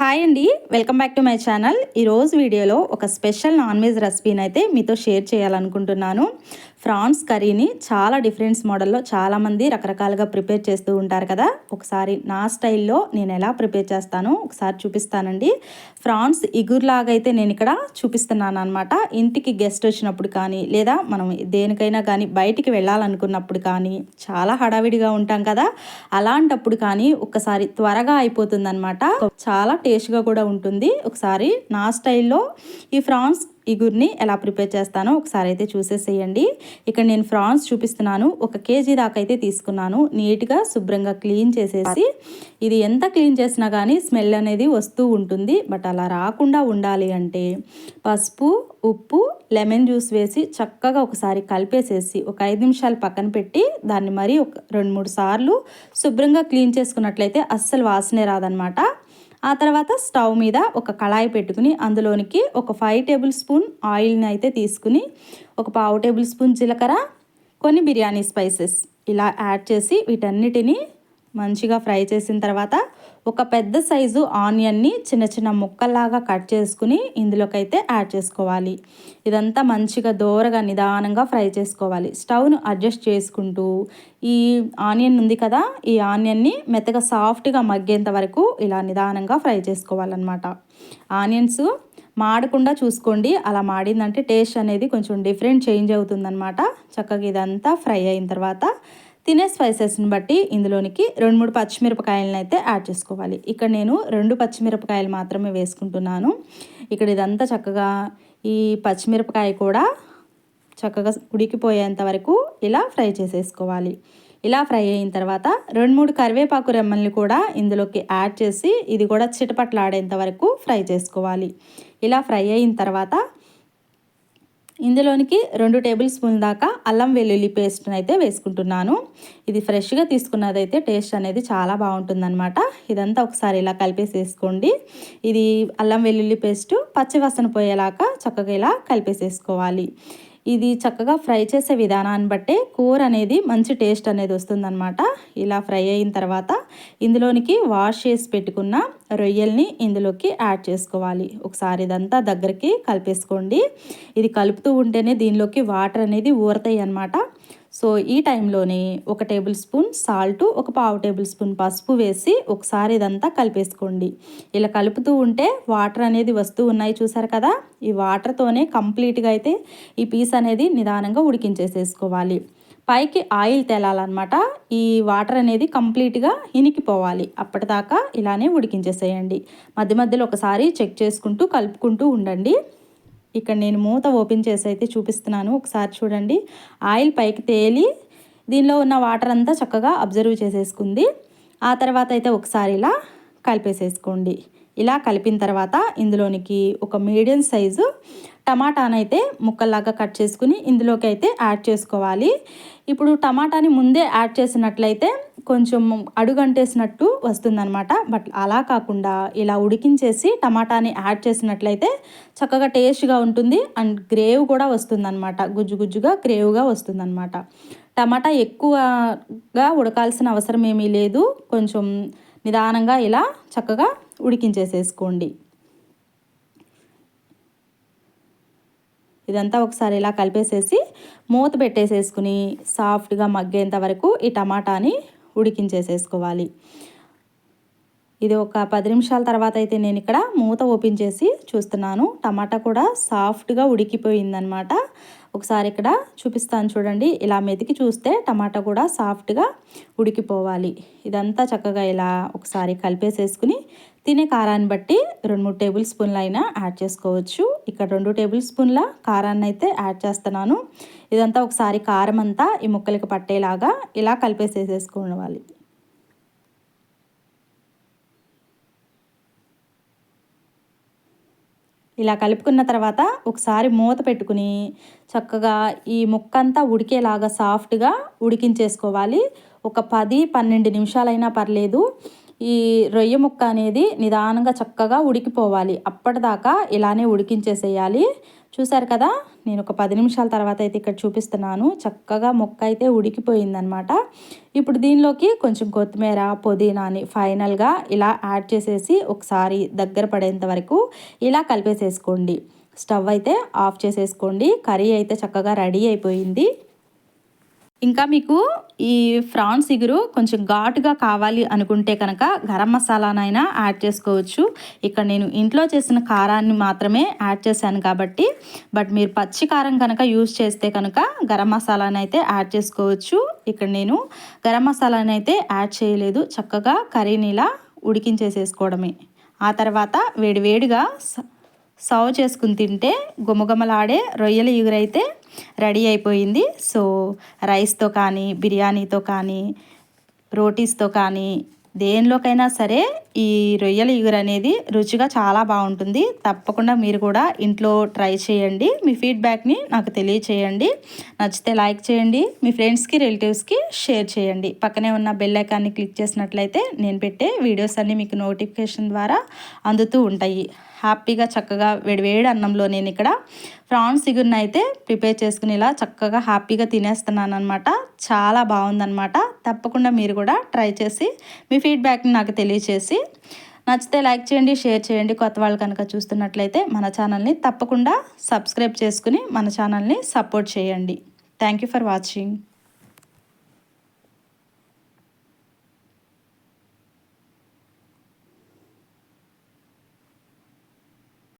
Hi అండి welcome back to my channel ఈరోజు వీడియోలో ఒక స్పెషల్ నాన్ వెజ్ రెసిపీని అయితే మీతో షేర్ చేయాలనుకుంటున్నాను. ఫ్రాన్స్ కర్రీని చాలా డిఫరెంట్స్ మోడల్లో చాలామంది రకరకాలుగా ప్రిపేర్ చేస్తూ ఉంటారు కదా. ఒకసారి నా స్టైల్లో నేను ఎలా ప్రిపేర్ చేస్తానో ఒకసారి చూపిస్తానండి. ఫ్రాన్స్ ఇగురులాగా అయితే నేను ఇక్కడ చూపిస్తున్నాను అనమాట ఇంటికి గెస్ట్ వచ్చినప్పుడు కానీ లేదా మనం దేనికైనా కానీ బయటికి వెళ్ళాలనుకున్నప్పుడు కానీ చాలా హడావిడిగా ఉంటాం కదా. అలాంటప్పుడు కానీ ఒకసారి త్వరగా అయిపోతుంది చాలా టేస్ట్గా కూడా ఉంటుంది. ఒకసారి నా స్టైల్లో ఈ ఫ్రాన్స్ ఇగుర్ని ఎలా ప్రిపేర్ చేస్తానో ఒకసారి అయితే చూసేసేయండి. ఇక్కడ నేను ఫ్రాన్స్ చూపిస్తున్నాను. ఒక కేజీ దాకా అయితే తీసుకున్నాను. నీట్గా శుభ్రంగా క్లీన్ చేసేసి ఇది ఎంత క్లీన్ చేసినా కానీ స్మెల్ అనేది వస్తూ ఉంటుంది. బట్ అలా రాకుండా ఉండాలి అంటే పసుపు ఉప్పు లెమన్ జ్యూస్ వేసి చక్కగా ఒకసారి కలిపేసేసి ఒక ఐదు నిమిషాలు పక్కన పెట్టి దాన్ని మరీ ఒక రెండు మూడు సార్లు శుభ్రంగా క్లీన్ చేసుకున్నట్లయితే అస్సలు వాసనే రాదనమాట ఆ తర్వాత స్టవ్ మీద ఒక కళాయి పెట్టుకుని అందులోనికి ఒక ఫైవ్ టేబుల్ స్పూన్ ఆయిల్ని అయితే తీసుకుని ఒక పావు టేబుల్ స్పూన్ జీలకర్ర కొన్ని బిర్యానీ స్పైసెస్ ఇలా యాడ్ చేసి వీటన్నిటిని మంచిగా ఫ్రై చేసిన తర్వాత ఒక పెద్ద సైజు ఆనియన్ని చిన్న చిన్న ముక్కల్లాగా కట్ చేసుకుని ఇందులోకైతే యాడ్ చేసుకోవాలి. ఇదంతా మంచిగా దోరగా నిదానంగా ఫ్రై చేసుకోవాలి. స్టవ్ను అడ్జస్ట్ చేసుకుంటూ ఈ ఆనియన్ ఉంది కదా ఈ ఆనియన్ని మెత్తగా సాఫ్ట్గా మగ్గేంత వరకు ఇలా నిదానంగా ఫ్రై చేసుకోవాలన్నమాట. ఆనియన్స్ మాడకుండా చూసుకోండి. అలా మాడిందంటే టేస్ట్ అనేది కొంచెం డిఫరెంట్ చేంజ్ అవుతుందన్నమాట. చక్కగా ఇదంతా ఫ్రై అయిన తర్వాత తినే స్పైసెస్ని బట్టి ఇందులోనికి రెండు మూడు పచ్చిమిరపకాయలను అయితే యాడ్ చేసుకోవాలి. ఇక్కడ నేను రెండు పచ్చిమిరపకాయలు మాత్రమే వేసుకుంటున్నాను. ఇక్కడ ఇదంతా చక్కగా ఈ పచ్చిమిరపకాయ కూడా చక్కగా ఉడికిపోయేంత వరకు ఇలా ఫ్రై చేసేసుకోవాలి. ఇలా ఫ్రై అయిన తర్వాత రెండు మూడు కరివేపాకు రెమ్మల్ని కూడా ఇందులోకి యాడ్ చేసి ఇది కూడా చిటపట్లాడేంత వరకు ఫ్రై చేసుకోవాలి. ఇలా ఫ్రై అయిన తర్వాత ఇందులోనికి రెండు టేబుల్ స్పూన్ దాకా అల్లం వెల్లుల్లి పేస్ట్ని అయితే వేసుకుంటున్నాను. ఇది ఫ్రెష్గా తీసుకున్నదైతే టేస్ట్ అనేది చాలా బాగుంటుందన్నమాట. ఇదంతా ఒకసారి ఇలా కలిపేసేసుకోండి. ఇది అల్లం వెల్లుల్లి పేస్ట్ పచ్చివాసన పోయేలాగా చక్కగా ఇలా కలిపేసేసుకోవాలి. ఇది చక్కగా ఫ్రై చేసే విధానాన్ని బట్టే కూర అనేది మంచి టేస్ట్ అనేది వస్తుందన్నమాట. ఇలా ఫ్రై అయిన తర్వాత ఇందులోనికి వాష్ చేసి పెట్టుకున్న రొయ్యల్ని ఇందులోకి యాడ్ చేసుకోవాలి. ఒకసారి ఇదంతా దగ్గరికి కలిపేసుకోండి. ఇది కలుపుతూ ఉంటేనే దీనిలోకి వాటర్ అనేది ఊరతాయి అన్నమాట. సో ఈ టైంలోనే ఒక టేబుల్ స్పూన్ సాల్ట్ ఒక పావు టేబుల్ స్పూన్ పసుపు వేసి ఒకసారి ఇదంతా కలిపేసుకోండి. ఇలా కలుపుతూ ఉంటే వాటర్ అనేది వస్తూ ఉన్నాయి చూసారు కదా? ఈ వాటర్తోనే కంప్లీట్గా అయితే ఈ పీస్ అనేది నిదానంగా ఉడికించేసేసుకోవాలి. పైకి ఆయిల్ తేలాలన్నమాట. ఈ వాటర్ అనేది కంప్లీట్గా ఇనికిపోవాలి. అప్పటిదాకా ఇలానే ఉడికించేసేయండి. మధ్య మధ్యలో ఒకసారి చెక్ చేసుకుంటూ కలుపుకుంటూ ఉండండి. ఇక్కడ నేను మూత ఓపెన్ చేసి అయితే చూపిస్తున్నాను. ఒకసారి చూడండి. ఆయిల్ పైకి తేలి దీనిలో ఉన్న వాటర్ అంతా చక్కగా అబ్జర్వ్ చేసేసుకుంది. ఆ తర్వాత అయితే ఒకసారి ఇలా కలిపేసేసుకోండి. ఇలా కలిపిన తర్వాత ఇందులోనికి ఒక మీడియం సైజు టమాటానైతే ముక్కల్లాగా కట్ చేసుకుని ఇందులోకి అయితే యాడ్ చేసుకోవాలి. ఇప్పుడు టమాటాని ముందే యాడ్ చేసినట్లయితే కొంచెం అడుగంటేసినట్టు వస్తుందనమాట బట్ అలా కాకుండా ఇలా ఉడికించేసి టమాటాని యాడ్ చేసినట్లయితే చక్కగా టేస్ట్గా ఉంటుంది అండ్ గ్రేవ్ కూడా వస్తుందన్నమాట. గుజ్జు గుజ్జుగా గ్రేవ్గా వస్తుందన్నమాట. టమాటా ఎక్కువగా ఉడకాల్సిన అవసరం ఏమీ లేదు. కొంచెం నిదానంగా ఇలా చక్కగా ఉడికించేసేసుకోండి. ఇదంతా ఒకసారి ఇలా కలిపేసేసి మూత పెట్టేసేసుకుని సాఫ్ట్గా మగ్గేంత వరకు ఈ టమాటాని ఉడికించేసేసుకోవాలి. ఇది ఒక పది నిమిషాల తర్వాత అయితే నేను ఇక్కడ మూత ఓపెన్ చేసి చూస్తున్నాను. టమాటా కూడా సాఫ్ట్గా ఉడికిపోయిందనమాట ఒకసారి ఇక్కడ చూపిస్తాను చూడండి. ఇలా మెతికి చూస్తే టమాటా కూడా సాఫ్ట్గా ఉడికిపోవాలి. ఇదంతా చక్కగా ఇలా ఒకసారి కలిపేసేసుకుని తినే కారాన్ని బట్టి రెండు మూడు టేబుల్ స్పూన్లు అయినా యాడ్ చేసుకోవచ్చు. ఇక్కడ రెండు టేబుల్ స్పూన్ల కారాన్ని అయితే యాడ్ చేస్తున్నాను. ఇదంతా ఒకసారి కారం అంతా ఈ ముక్కలకి పట్టేలాగా ఇలా కలిపేసేసేసుకోవాలి. ఇలా కలుపుకున్న తర్వాత ఒకసారి మూత పెట్టుకుని చక్కగా ఈ ముక్క అంతా ఉడికేలాగా సాఫ్ట్గా ఉడికించేసుకోవాలి. ఒక పది పన్నెండు నిమిషాలైనా పర్లేదు. ఈ రొయ్య ముక్క అనేది నిదానంగా చక్కగా ఉడికిపోవాలి. అప్పటిదాకా ఇలానే ఉడికించేసేయాలి. చూసారు కదా? నేను ఒక పది నిమిషాల తర్వాత అయితే ఇక్కడ చూపిస్తున్నాను. చక్కగా ముక్క అయితే ఉడికిపోయిందనమాట ఇప్పుడు దీనిలోకి కొంచెం కొత్తిమీర పుదీనాని ఫైనల్గా ఇలా యాడ్ చేసేసి ఒకసారి దగ్గర పడేంత వరకు ఇలా కలిపేసేసుకోండి. స్టవ్ అయితే ఆఫ్ చేసేసుకోండి. కర్రీ అయితే చక్కగా రెడీ అయిపోయింది. ఇంకా మీకు ఈ ఫ్రాన్స్ ఇగురు కొంచెం ఘాటుగా కావాలి అనుకుంటే కనుక గరం మసాలానైనా యాడ్ చేసుకోవచ్చు. ఇక్కడ నేను ఇంట్లో చేసిన కారాన్ని మాత్రమే యాడ్ చేశాను కాబట్టి బట్ మీరు పచ్చి కారం కనుక యూజ్ చేస్తే కనుక గరం మసాలానైతే యాడ్ చేసుకోవచ్చు. ఇక్కడ నేను గరం మసాలానైతే యాడ్ చేయలేదు. చక్కగా కర్రీని ఇలా ఉడికించేసేసుకోవడమే. ఆ తర్వాత వేడివేడిగా సర్వ్ చేసుకుని తింటే గుమగుమలాడే రొయ్యల ఎగురైతే రెడీ అయిపోయింది. సో రైస్తో కానీ బిర్యానీతో కానీ రోటీస్తో కానీ దేనిలోకైనా సరే ఈ రొయ్యల ఇగురు అనేది రుచిగా చాలా బాగుంటుంది. తప్పకుండా మీరు కూడా ఇంట్లో ట్రై చేయండి. మీ ఫీడ్బ్యాక్ని నాకు తెలియచేయండి. నచ్చితే లైక్ చేయండి. మీ ఫ్రెండ్స్కి రిలేటివ్స్కి షేర్ చేయండి. పక్కనే ఉన్న బెల్ ఐకాన్ని క్లిక్ చేసినట్లయితే నేను పెట్టే వీడియోస్ అన్నీ మీకు నోటిఫికేషన్ ద్వారా అందుతూ ఉంటాయి. హ్యాపీగా చక్కగా వేడివేడి అన్నంలో నేను ఇక్కడ ప్రాన్స్ సిగుర్ని అయితే ప్రిపేర్ చేసుకుని ఇలా చక్కగా హ్యాపీగా తినేస్తున్నాను అనమాట చాలా బాగుందనమాట తప్పకుండా మీరు కూడా ట్రై చేసి మీ ఫీడ్బ్యాక్ని నాకు తెలియచేసి నచ్చితే లైక్ చేయండి షేర్ చేయండి. కొత్త వాళ్ళు కనుక చూస్తున్నట్లయితే మన ఛానల్ని తప్పకుండా సబ్స్క్రైబ్ చేసుకుని మన ఛానల్ని సపోర్ట్ చేయండి. Thank you for watching